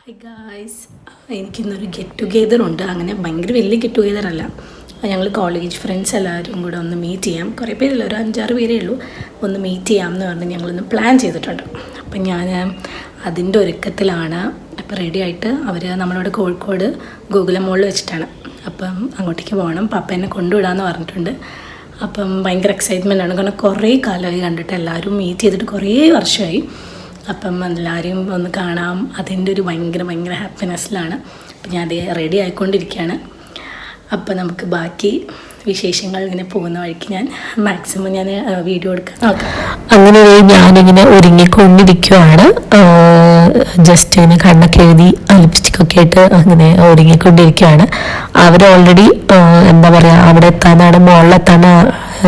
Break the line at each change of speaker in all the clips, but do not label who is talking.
Hi guys എനിക്കിന്നൊരു get together ഉണ്ട്. അങ്ങനെ ഭയങ്കര വലിയ ഗെറ്റ് ടുഗെദർ അല്ല. ഞങ്ങൾ കോളേജ് ഫ്രണ്ട്സ് എല്ലാവരും കൂടെ ഒന്ന് മീറ്റ് ചെയ്യാം. കുറേ പേരില്ല ഒരു അഞ്ചാറ് പേരേ ഉള്ളൂ. ഒന്ന് മീറ്റ് ചെയ്യാം എന്ന് പറഞ്ഞ് ഞങ്ങളൊന്ന് പ്ലാൻ ചെയ്തിട്ടുണ്ട്. അപ്പം ഞാൻ അതിന്റെ ഒരുക്കത്തിലാണ്. അപ്പോൾ റെഡി ആയിട്ട് അവർ നമ്മളിവിടെ കോഴിക്കോട് ഗൂഗിള മോളിൽ വെച്ചിട്ടാണ്. അപ്പം അങ്ങോട്ടേക്ക് പോകണം. പപ്പ എന്നെ കൊണ്ടുവിടാമെന്ന് പറഞ്ഞിട്ടുണ്ട്. അപ്പം ഭയങ്കര എക്സൈറ്റ്മെന്റ് ആണ്. കാരണം കുറേ കാലമായി കണ്ടിട്ട് എല്ലാവരും മീറ്റ് ചെയ്തിട്ട് കുറേ വർഷമായി. അപ്പം എല്ലാവരെയും ഒന്ന് കാണാം. അതിന്റെ ഒരു ഭയങ്കര ഭയങ്കര ഹാപ്പിനെസ്സിലാണ് അപ്പം ഞാൻ അത് റെഡി ആയിക്കൊണ്ടിരിക്കുകയാണ്. അപ്പം നമുക്ക് ബാക്കി വിശേഷങ്ങൾ ഇങ്ങനെ പോകുന്ന വഴിക്ക് ഞാൻ മാക്സിമം ഞാൻ വീഡിയോ എടുക്കാൻ നോക്കാം.
അങ്ങനെ ഞാനിങ്ങനെ ഒരുങ്ങിക്കൊണ്ടിരിക്കുവാണ്. ജസ്റ്റ് ഇങ്ങനെ കണ്ണൊക്കെ എഴുതി ലിപ്സ്റ്റിക്കൊക്കെ ആയിട്ട് അങ്ങനെ ഒരുങ്ങിക്കൊണ്ടിരിക്കുകയാണ് അവർ ഓൾറെഡി എന്താ പറയുക അവിടെ എത്താനാണ് മുകളിലെത്താനാ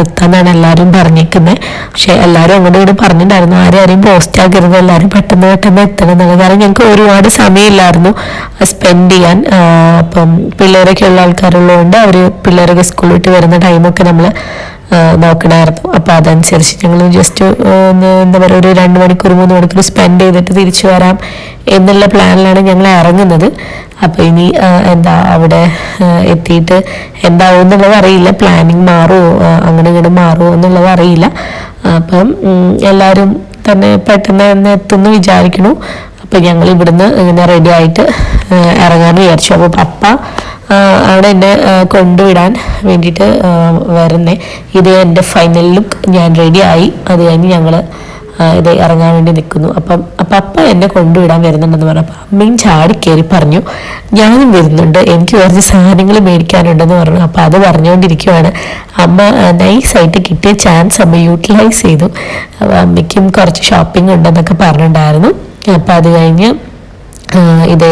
എത്താന്നാണ് എല്ലാവരും പറഞ്ഞിരിക്കുന്നത് പക്ഷെ എല്ലാവരും അങ്ങോട്ടും ഇങ്ങോട്ട് പറഞ്ഞിട്ടുണ്ടായിരുന്നു ആരും ആരെയും പോസ്റ്റ് ആക്കരുത് എല്ലാവരും പെട്ടെന്ന് പെട്ടെന്ന് എത്തണം എന്നുള്ളത് കാരണം ഞങ്ങൾക്ക് ഒരുപാട് സമയമില്ലായിരുന്നു. സ്പെൻഡ് ചെയ്യാൻ അപ്പം പിള്ളേരൊക്കെ ഉള്ള ആൾക്കാരുള്ളതുകൊണ്ട് അവർ പിള്ളേരൊക്കെ സ്കൂളിൽ വിട്ട് വരുന്ന ടൈമൊക്കെ നമ്മൾ നോക്കണമായിരുന്നു അപ്പോൾ അതനുസരിച്ച് ഞങ്ങൾ ജസ്റ്റ് എന്താ പറയുക ഒരു രണ്ട് മണിക്കൂർ മൂന്ന് മണിക്കൂർ സ്പെൻഡ് ചെയ്തിട്ട് തിരിച്ചു വരാം എന്നുള്ള പ്ലാനിലാണ് ഞങ്ങൾ ഇറങ്ങുന്നത്. അപ്പോൾ ഇനി എന്താ അവിടെ എത്തിയിട്ട് എന്താവും എന്നുള്ളത് അറിയില്ല. പ്ലാനിങ് മാറുമോ അങ്ങനെ ഇങ്ങോട്ട് മാറുമോ എന്നുള്ളത് അറിയില്ല. അപ്പം എല്ലാവരും തന്നെ പെട്ടെന്ന് തന്നെ എത്തുമെന്ന് വിചാരിക്കണു അപ്പം ഞങ്ങൾ ഇവിടുന്ന് ഇങ്ങനെ റെഡി ആയിട്ട് ആ, ഇറങ്ങാമെന്ന് വിചാരിച്ചു. അപ്പോൾ പപ്പ അവിടെ എന്നെ കൊണ്ടുവിടാൻ വേണ്ടിയിട്ട് വരുന്നേ. ഇത് എന്റെ ഫൈനൽ ലുക്ക് ഞാൻ റെഡി ആയി. അത് കഴിഞ്ഞ് ഞങ്ങൾ ഇത് ഇറങ്ങാൻ വേണ്ടി നിൽക്കുന്നു. അപ്പം അപ്പം അപ്പ എന്നെ കൊണ്ടുവിടാൻ വരുന്നുണ്ടെന്ന് പറഞ്ഞപ്പോൾ അമ്മയും ചാടി കയറി പറഞ്ഞു ഞാനും വരുന്നുണ്ട്. എനിക്ക് കുറച്ച് സാധനങ്ങൾ മേടിക്കാനുണ്ടെന്ന് പറഞ്ഞു. അപ്പം അത് പറഞ്ഞുകൊണ്ടിരിക്കുവാണ് അമ്മ നൈസായിട്ട് കിട്ടിയ ചാൻസ് അമ്മ യൂട്ടിലൈസ് ചെയ്തു. അപ്പോൾ അമ്മയ്ക്കും കുറച്ച് ഷോപ്പിംഗ് ഉണ്ടെന്നൊക്കെ പറഞ്ഞിട്ടുണ്ടായിരുന്നു. അപ്പം അത് കഴിഞ്ഞ് ഇതേ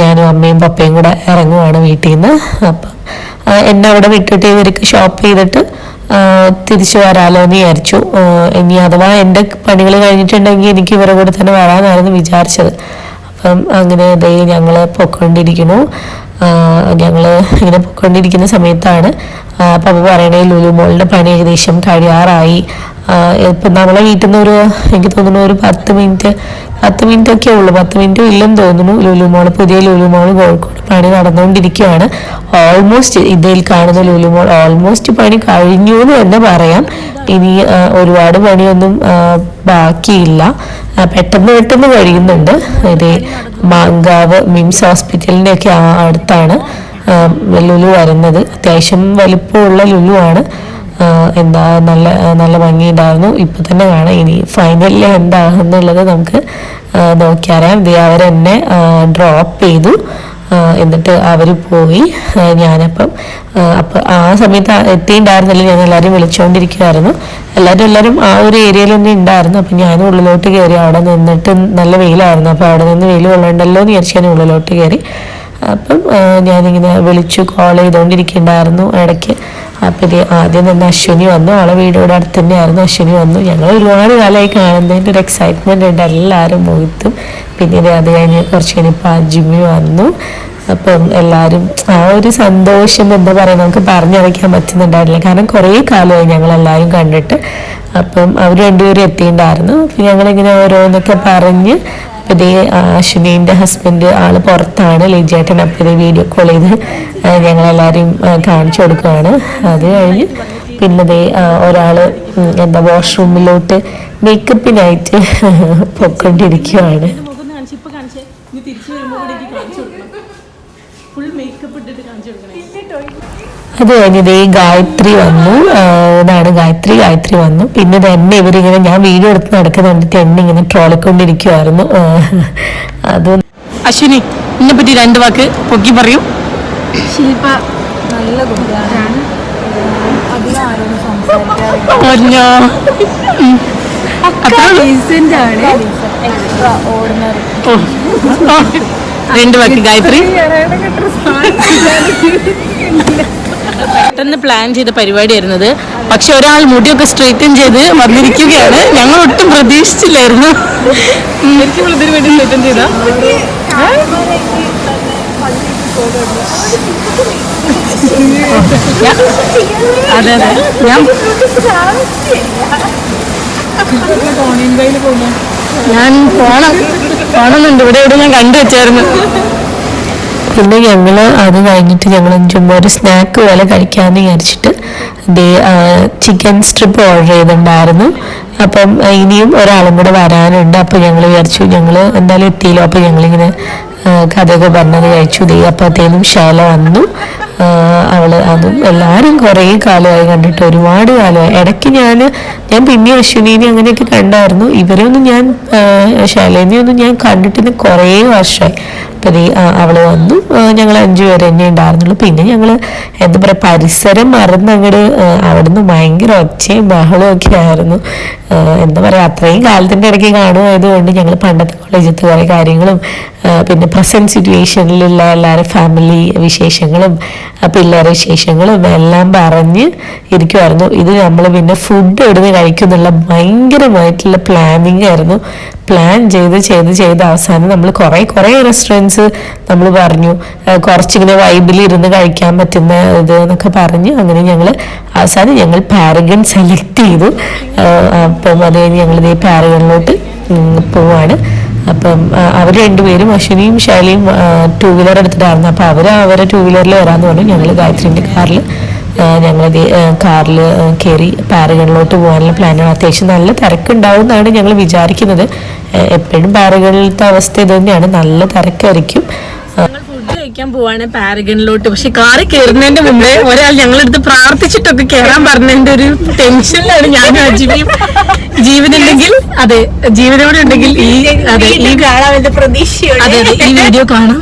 ഞാനും അമ്മയും പപ്പയും കൂടെ ഇറങ്ങുവാണ് വീട്ടിൽ നിന്ന് അപ്പം എന്നെ അവിടെ വിട്ടിട്ട് ഇവർക്ക് ഷോപ്പ് ചെയ്തിട്ട് തിരിച്ചു വരാലോ എന്ന് വിചാരിച്ചു. ഇനി അഥവാ എന്റെ പണികൾ കഴിഞ്ഞിട്ടുണ്ടെങ്കിൽ എനിക്ക് ഇവരുടെ കൂടെ തന്നെ വരാമെന്നായിരുന്നു വിചാരിച്ചത്. അപ്പം അങ്ങനെ ദേ ഞങ്ങൾ പൊക്കൊണ്ടിരിക്കുന്നു ഞങ്ങൾ ഇങ്ങനെ പൊക്കൊണ്ടിരിക്കുന്ന സമയത്താണ് പപ്പ പറയണേ ലുലു മോളുടെ പണി ഏകദേശം കഴിയാറായി. ഇപ്പം നമ്മളെ വീട്ടിൽ നിന്ന് ഒരു എനിക്ക് തോന്നുന്നു ഒരു പത്ത് മിനിറ്റ് പത്ത് മിനിറ്റ് ഒക്കെ ഉള്ളൂ. പത്ത് മിനിറ്റ് ഇല്ലെന്ന് തോന്നുന്നു. ലുലു മോൾ പുതിയ ലുലു മോൾ കോഴിക്കോട് പണി നടന്നുകൊണ്ടിരിക്കുകയാണ്. ഓൾമോസ്റ്റ് ഇതിൽ കാണുന്ന ലുലു മോൾ ഓൾമോസ്റ്റ് പണി കഴിഞ്ഞു എന്ന് തന്നെ പറയാം. ഇനി ഒരുപാട് പണിയൊന്നും ബാക്കിയില്ല. പെട്ടെന്ന് പെട്ടെന്ന് കഴിയുന്നുണ്ട്. ഇത് മാങ്കാവ് മിംസ് ഹോസ്പിറ്റലിന്റെ ഒക്കെ അടുത്താണ് ലുലു വരുന്നത്. അത്യാവശ്യം വലിപ്പമുള്ള ലുലു ആണ് എന്താ നല്ല നല്ല ഭംഗിയുണ്ടായിരുന്നു. ഇപ്പൊ തന്നെ കാണാം. ഇനി ഫൈനലിൽ എന്താണെന്നുള്ളത് നമുക്ക് നോക്കിയറിയാം. ഇത് അവരെന്നെ ഡ്രോപ്പ് ചെയ്തു. എന്നിട്ട് അവർ പോയി. ഞാനപ്പം അപ്പം ആ സമയത്ത് എത്തിയിട്ടുണ്ടായിരുന്നില്ല ഞാൻ എല്ലാവരും വിളിച്ചുകൊണ്ടിരിക്കുമായിരുന്നു എല്ലാവരും എല്ലാവരും ആ ഒരു ഏരിയയിൽ തന്നെ ഉണ്ടായിരുന്നു അപ്പം ഞാൻ ഉള്ളിലോട്ട് കയറി അവിടെ നിന്നിട്ട് നല്ല വെയിലായിരുന്നു. അപ്പോൾ അവിടെ നിന്ന് വെയിൽ കൊള്ളണ്ടല്ലോ എന്ന് വിചാരിച്ച് ഞാൻ ഉള്ളിലോട്ട് കയറി അപ്പം ഞാനിങ്ങനെ വിളിച്ചു കോൾ ചെയ്തുകൊണ്ടിരിക്കുന്നുണ്ടായിരുന്നു ഇടയ്ക്ക് ഇത് ആദ്യം തന്നെ അശ്വിനി വന്നു. അവളെ വീടിവിടെ അടുത്ത് തന്നെയായിരുന്നു അശ്വിനി വന്നു. ഞങ്ങൾ ഒരുപാട് കാലമായി കാണുന്നതിന്റെ ഒരു എക്സൈറ്റ്മെന്റ് ഉണ്ട്. എല്ലാവരും മുഖത്തും പിന്നീട് അത് കഴിഞ്ഞ് കുറച്ച് കഴിഞ്ഞപ്പോൾ അജിമി വന്നു. അപ്പം എല്ലാവരും ആ ഒരു സന്തോഷം എന്താ പറയുക നമുക്ക് പറഞ്ഞറിയിക്കാൻ പറ്റുന്നുണ്ടായിരുന്നില്ല. കാരണം കുറേ കാലമായി ഞങ്ങൾ എല്ലാവരും കണ്ടിട്ട്. അപ്പം അവർ രണ്ടുപേരും എത്തിയിട്ടുണ്ടായിരുന്നു. അപ്പം ഞങ്ങളിങ്ങനെ ഓരോന്നൊക്കെ പറഞ്ഞ് അപ്പോൾ ഇതേ ഹസ്ബൻഡ് ആൾ പുറത്താണ്. ലിജിയേട്ടൻ അപ്പോൾ ഇതേ വീഡിയോ കോൾ ചെയ്ത് ഞങ്ങളെല്ലാവരെയും കാണിച്ചു കൊടുക്കുകയാണ്. അത് കഴിഞ്ഞ് പിന്നെ ദേ ഒരാൾ എന്താ വാഷ്റൂമിലോട്ട് മേക്കപ്പിനായിട്ട് പൊക്കൊണ്ടിരിക്കുകയാണ്
മുഖം കാണിച്ച് ഇപ്പം കാണിച്ചേ ഇനി തിരിച്ചു വരുമ്പോൾ കൂടി എനിക്ക് കാണിച്ചു കൊടുക്കണം ഫുൾ മേക്കപ്പ് ഇട്ടിട്ട് കാണിച്ചു കൊടുക്കണേ
അത് കഴിഞ്ഞത് ഈ ഗായത്രി വന്നു. ഇതാണ് ഗായത്രി. ഗായത്രി വന്നു. പിന്നെ തന്നെ എന്നെ ഇവരിങ്ങനെ ഞാൻ വീഡിയോ എടുത്ത് നടക്കുന്ന കണ്ടിട്ട് എന്നെ ഇങ്ങനെ ട്രോളിക്കൊണ്ടിരിക്കുമായിരുന്നു ആ, അത്
അശ്വിനി എന്നെ പറ്റി രണ്ട് വാക്ക് പൊക്കി പറയൂ.
ശില്പ നല്ല കുട്ടിയാണ്.
രണ്ട് വാക്ക്. ഗായത്രി? പെട്ടെന്ന് പ്ലാൻ ചെയ്ത പരിപാടിയായിരുന്നത്. പക്ഷെ ഒരാൾ മുടിയൊക്കെ സ്ട്രെയിറ്റൻ ചെയ്ത് വന്നിരിക്കുകയാണ്. ഞങ്ങൾ ഒട്ടും പ്രതീക്ഷിച്ചില്ലായിരുന്നു. അതെ അതെ. ഞാൻ ഞാൻ പോണം. പോണമെന്നുണ്ട് ഇവിടെ ഇവിടെ ഞാൻ കണ്ടു വെച്ചായിരുന്നു.
പിന്നെ ഞങ്ങൾ അത് കഴിഞ്ഞിട്ട് ഞങ്ങൾ ചുമ്മാ ഒരു സ്നാക്ക് പോലെ കഴിക്കാമെന്ന് വിചാരിച്ചിട്ട് ചിക്കൻ സ്ട്രിപ്പ് ഓർഡർ ചെയ്തിട്ടുണ്ടായിരുന്നു. അപ്പം ഇനിയും ഒരാളും കൂടെ വരാനുണ്ട്. അപ്പം ഞങ്ങൾ വിചാരിച്ചു ഞങ്ങൾ എന്തായാലും എത്തിയില്ലോ. അപ്പം ഞങ്ങളിങ്ങനെ കഥയൊക്കെ പറഞ്ഞത് കഴിച്ചു. ദേ അപ്പോഴത്തേനും ഷാല വന്നു. അവൾ അതും എല്ലാവരും കുറേ കാലമായി കണ്ടിട്ട് ഒരുപാട് കാലമായി. ഇടയ്ക്ക് ഞാൻ ഞാൻ പിന്നെ അശ്വിനീനെ അങ്ങനെയൊക്കെ കണ്ടായിരുന്നു. ഇവരെയൊന്നും ഞാൻ ശൈലേനെ ഒന്നും ഞാൻ കണ്ടിട്ടിന് കുറേ വർഷമായി. അപ്പം നീ ആ, അവൾ വന്നു. ഞങ്ങൾ അഞ്ചു പേര് തന്നെ ഉണ്ടായിരുന്നുള്ളൂ. പിന്നെ ഞങ്ങൾ എന്താ പറയുക പരിസരം മറന്ന് അങ്ങോട്ട് അവിടുന്ന് ഭയങ്കര ഒച്ചയും ബഹളവും ഒക്കെ ആയിരുന്നു. എന്താ പറയുക അത്രയും കാലത്തിന്റെ ഇടയ്ക്ക് കാണുമായതുകൊണ്ട് ഞങ്ങൾ പണ്ടത്തെ കോളേജിലത്തെ കുറേ കാര്യങ്ങളും പിന്നെ പ്രസന്റ് സിറ്റുവേഷനിലുള്ള എല്ലാവരും ഫാമിലി വിശേഷങ്ങളും പിള്ളേരെ വിശേഷങ്ങളും എല്ലാം പറഞ്ഞ് ഇരിക്കുമായിരുന്നു ഇത് നമ്മൾ പിന്നെ ഫുഡ് എവിടുന്ന് കഴിക്കുന്നുള്ള ഭയങ്കരമായിട്ടുള്ള പ്ലാനിങ് ആയിരുന്നു. പ്ലാൻ ചെയ്ത് ചെയ്ത് ചെയ്ത് അവസാനം നമ്മൾ കുറേ കുറേ റെസ്റ്റോറന്റ്സ് നമ്മൾ പറഞ്ഞു. കുറച്ചിങ്ങനെ വൈബിൽ ഇരുന്ന് കഴിക്കാൻ പറ്റുന്ന ഇത് എന്നൊക്കെ പറഞ്ഞ് അങ്ങനെ ഞങ്ങൾ അവസാനം ഞങ്ങൾ പാരഗൺ സെലക്ട് ചെയ്തു. അപ്പം അത് കഴിഞ്ഞ് ഞങ്ങൾ ഇതേ പാരഗണിലോട്ട് പോവാണ്. അപ്പം അവർ രണ്ടുപേരും അശ്വിനിയും ശൈലിയും ടൂ വീലർ എടുത്തിട്ടായിരുന്നു. അപ്പം അവർ അവരെ ടൂ വീലറിൽ വരാമെന്ന് പറഞ്ഞു. ഞങ്ങൾ ഗായത്രിന്റെ കാറിൽ ഞങ്ങൾ കാറിൽ കയറി പാറകളിലോട്ട് പോകാനുള്ള പ്ലാനാണ് അത്യാവശ്യം നല്ല തിരക്കുണ്ടാവും എന്നാണ് ഞങ്ങൾ വിചാരിക്കുന്നത്. എപ്പോഴും പാറകളിലത്തെ അവസ്ഥ ഇത് തന്നെയാണ്. നല്ല തിരക്കായിരിക്കും.
കഴിക്കാൻ പോവാണ് പാരഗണിലോട്ട് പക്ഷെ കാറ് കയറുന്നതിന്റെ മുമ്പേ ഒരാൾ ഞങ്ങളെടുത്ത് പ്രാർത്ഥിച്ചിട്ടൊക്കെ കയറാൻ പറഞ്ഞതിന്റെ ഒരു ടെൻഷനിലാണ് ഞാൻ അജിബിയും ജീവനുണ്ടെങ്കിൽ അതെ ജീവനോടെ ഉണ്ടെങ്കിൽ ഈ അതെ ഈ
കാണാൻ പ്രതീക്ഷ
അതെ അതെ ഈ വീഡിയോ കാണാം.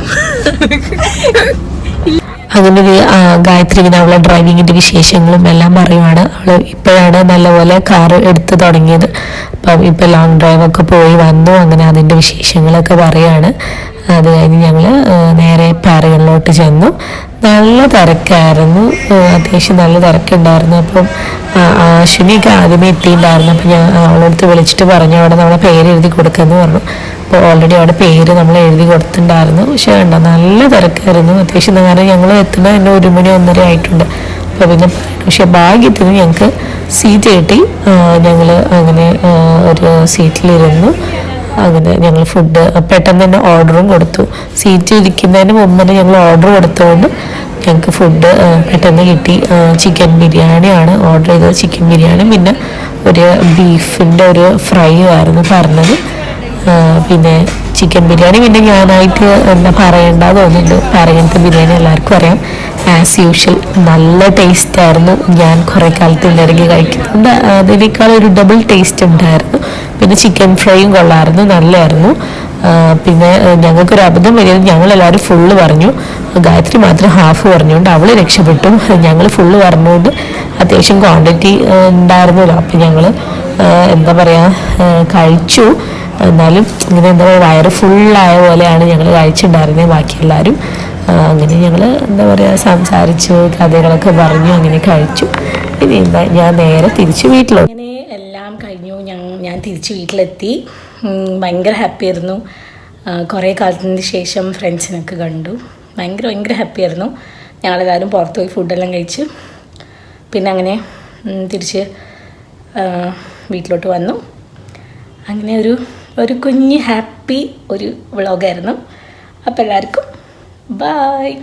അങ്ങനെ ഗായത്രി പിന്നെ അവളെ ഡ്രൈവിങ്ങിന്റെ വിശേഷങ്ങളും എല്ലാം പറയുവാണ്. അവൾ ഇപ്പോഴാണ് നല്ലപോലെ കാർ എടുത്തു തുടങ്ങിയത്. അപ്പം ഇപ്പൊ ലോങ് ഡ്രൈവ് ഒക്കെ പോയി വന്നു. അങ്ങനെ അതിന്റെ വിശേഷങ്ങളൊക്കെ പറയാണ് അത് കഴിഞ്ഞ് ഞങ്ങൾ നേരെ പാറകളിലോട്ട് ചെന്നു. നല്ല തിരക്കായിരുന്നു. അത്യാവശ്യം നല്ല തിരക്കുണ്ടായിരുന്നു. അപ്പം ആശുനിയൊക്കെ ആദ്യമേ എത്തിയിട്ടുണ്ടായിരുന്നു. അപ്പം ഞാൻ അവളടുത്ത് വിളിച്ചിട്ട് പറഞ്ഞു അവിടെ നമ്മളെ പേര് എഴുതി കൊടുക്കുമെന്ന് പറഞ്ഞു. അപ്പോൾ ഓൾറെഡി അവിടെ പേര് നമ്മൾ എഴുതി കൊടുത്തിട്ടുണ്ടായിരുന്നു. പക്ഷേ വേണ്ട നല്ല തിരക്കായിരുന്നു. അത്യാവശ്യം കാരണം ഞങ്ങൾ എത്തുന്ന തന്നെ ഒരു മണി ഒന്നര ആയിട്ടുണ്ട്. അപ്പോൾ പിന്നെ പക്ഷേ ഭാഗ്യത്തിന് ഞങ്ങൾക്ക് സീറ്റ് കിട്ടി. ഞങ്ങൾ അങ്ങനെ ഒരു സീറ്റിലിരുന്നു അങ്ങനെ ഞങ്ങൾ ഫുഡ് പെട്ടെന്ന് തന്നെ ഓർഡറും കൊടുത്തു. സീറ്റ് ഇരിക്കുന്നതിന് മുമ്പ് തന്നെ ഞങ്ങൾ ഓർഡർ കൊടുത്തുകൊണ്ട് ഞങ്ങൾക്ക് ഫുഡ് പെട്ടെന്ന് കിട്ടി. ചിക്കൻ ബിരിയാണിയാണ് ഓർഡർ ചെയ്തത്. ചിക്കൻ ബിരിയാണി. പിന്നെ ഒരു ബീഫിന്റെ ഒരു ഫ്രൈ ആയിരുന്നു പറഞ്ഞത്. പിന്നെ ചിക്കൻ ബിരിയാണി പിന്നെ ഞാനായിട്ട് എന്താ പറയേണ്ട തോന്നുന്നുണ്ട്. പറയണത്തെ ബിരിയാണി എല്ലാവർക്കും അറിയാം. ആസ് യൂഷ്വൽ നല്ല ടേസ്റ്റ് ആയിരുന്നു. ഞാൻ കുറേ കാലത്ത് ഇടയ്ക്ക് കഴിക്കുന്നുണ്ട് അതിനേക്കാൾ ഒരു ഡബിൾ ടേസ്റ്റ് ഉണ്ടായിരുന്നു. പിന്നെ ചിക്കൻ ഫ്രൈയും കൊള്ളായിരുന്നു നല്ലതായിരുന്നു പിന്നെ ഞങ്ങൾക്കൊരു അബദ്ധം വരികയും ഞങ്ങൾ എല്ലാവരും ഫുള്ള് പറഞ്ഞു. ഗായത്രി മാത്രം ഹാഫ് പറഞ്ഞുകൊണ്ട് അവൾ രക്ഷപ്പെട്ടു. ഞങ്ങൾ ഫുള്ള് പറഞ്ഞുകൊണ്ട് അത്യാവശ്യം ക്വാണ്ടിറ്റി ഉണ്ടായിരുന്നല്ലോ. അപ്പം ഞങ്ങൾ എന്താ പറയുക കഴിച്ചു. എന്നാലും ഇങ്ങനെ എന്താ പറയുക വയറ് ഫുള്ളായ പോലെയാണ് ഞങ്ങൾ കഴിച്ചിട്ടുണ്ടായിരുന്നത് ബാക്കി എല്ലാവരും അങ്ങനെ ഞങ്ങൾ എന്താ പറയുക സംസാരിച്ചു കഥകളൊക്കെ പറഞ്ഞു അങ്ങനെ കഴിച്ചു. പിന്നെ എന്താ ഞാൻ നേരെ തിരിച്ച് വീട്ടിലോട്ട്.
അങ്ങനെ എല്ലാം കഴിഞ്ഞു. ഞാൻ തിരിച്ച് വീട്ടിലെത്തി. ഭയങ്കര ഹാപ്പി ആയിരുന്നു. കുറേ കാലത്തിന് ശേഷം ഫ്രണ്ട്സിനൊക്കെ കണ്ടു. ഭയങ്കര ഭയങ്കര ഹാപ്പി ആയിരുന്നു. ഞങ്ങളെല്ലാവരും പുറത്ത് പോയി ഫുഡെല്ലാം കഴിച്ച്. പിന്നെ അങ്ങനെ തിരിച്ച് വീട്ടിലോട്ട് വന്നു. അങ്ങനെ ഒരു ഒരു കുഞ്ഞ് ഹാപ്പി ഒരു വ്ളോഗായിരുന്നു. അപ്പോൾ എല്ലാവർക്കും ബായ്